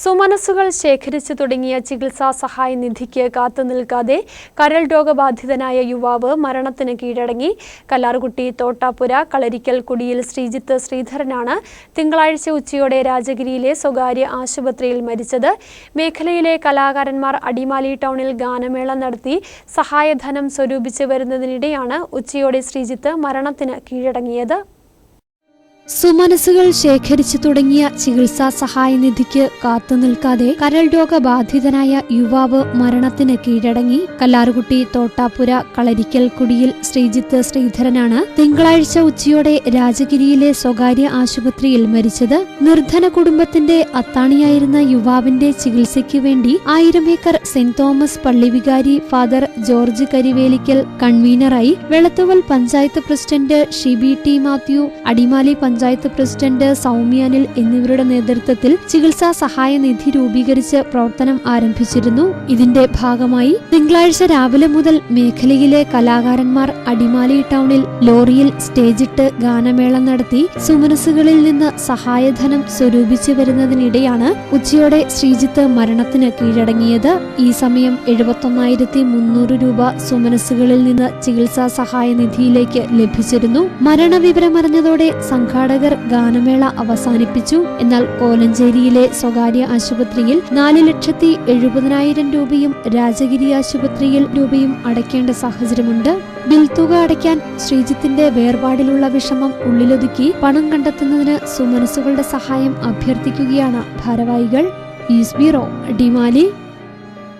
സുമനസ്സുകൾ ശേഖരിച്ചു തുടങ്ങിയ ചികിത്സാ സഹായ നിധിക്ക് കാത്തുനിൽക്കാതെ കരൾ രോഗബാധിതനായ യുവാവ് മരണത്തിന് കീഴടങ്ങി. കല്ലാർകുട്ടി തോട്ടാപ്പുര കളരിക്കൽ കുടിയിൽ ശ്രീജിത്ത് ശ്രീധരനാണ് തിങ്കളാഴ്ച ഉച്ചയോടെ രാജഗിരിയിലെ സ്വകാര്യ ആശുപത്രിയിൽ മരിച്ചത്. മേഖലയിലെ കലാകാരന്മാർ അടിമാലി ടൗണിൽ ഗാനമേള നടത്തി സഹായധനം സ്വരൂപിച്ചു വരുന്നതിനിടെയാണ് ഉച്ചയോടെ ശ്രീജിത്ത് മരണത്തിന് കീഴടങ്ങിയത്. സുമനസ്സുകൾ ശേഖരിച്ചു തുടങ്ങിയ ചികിത്സാ സഹായ നിധിക്ക് കാത്തുനിൽക്കാതെ കരൾ രോഗബാധിതനായ യുവാവ് മരണത്തിന് കീഴടങ്ങി. കല്ലാറുകുട്ടി തോട്ടാപ്പുര കളരിക്കൽ കുടിയിൽ ശ്രീജിത്ത് ശ്രീധരനാണ്. തിങ്കളാഴ്ച ഉച്ചയോടെ രാജഗിരിയിലെ സ്വകാര്യ ആശുപത്രിയിൽ മരിച്ചത്. നിർധന കുടുംബത്തിന്റെ അത്താണിയായിരുന്ന യുവാവിന്റെ ചികിത്സയ്ക്ക് വേണ്ടി ആയിരമേക്കർ സെന്റ് തോമസ് പള്ളിവികാരി father George Karivelikkal കൺവീനറായി. Vellathuval panchayat president Shibi T Mathew Adimali panchayat president Soumya Anil എന്നിവരുടെ നേതൃത്വത്തിൽ ചികിത്സാ സഹായ നിധി രൂപീകരിച്ച് പ്രവർത്തനം ആരംഭിച്ചിരുന്നു. ഇതിന്റെ ഭാഗമായി തിങ്കളാഴ്ച രാവിലെ മുതൽ മേഖലയിലെ കലാകാരന്മാർ അടിമാലി ടൗണിൽ ലോറിയിൽ സ്റ്റേജിട്ട് ഗാനമേള നടത്തി സുമനസുകളിൽ നിന്ന് സഹായധനം സ്വരൂപിച്ചു വരുന്നതിനിടെയാണ് ഉച്ചയോടെ ശ്രീജിത്ത് മരണത്തിന് കീഴടങ്ങിയത്. ഈ സമയം എഴുപത്തൊന്നായിരത്തി മുന്നൂറ് രൂപ സുമനസുകളിൽ നിന്ന് ചികിത്സാ സഹായ നിധിയിലേക്ക് ലഭിച്ചിരുന്നു. മരണവിവരമറിഞ്ഞതോടെ സംഘാടകർ ഗാനമേള അവസാനിപ്പിച്ചു. എന്നാൽ കോലഞ്ചേരിയിലെ സ്വകാര്യ ആശുപത്രിയിൽ നാല് ലക്ഷത്തി എഴുപതിനായിരം രൂപയും രാജഗിരി ആശുപത്രിയിൽ രൂപയും അടയ്ക്കേണ്ട സാഹചര്യമുണ്ട്. ബിൽ തുക അടയ്ക്കാൻ ശ്രീജിത്തിന്റെ വേർപാടിലുള്ള വിഷമം ഉള്ളിലൊതുക്കി പണം കണ്ടെത്തുന്നതിന് സുമനസുകളുടെ സഹായം അഭ്യർത്ഥിക്കുകയാണ് ഭാരവാഹികൾ. Is bureau ഡിമാലി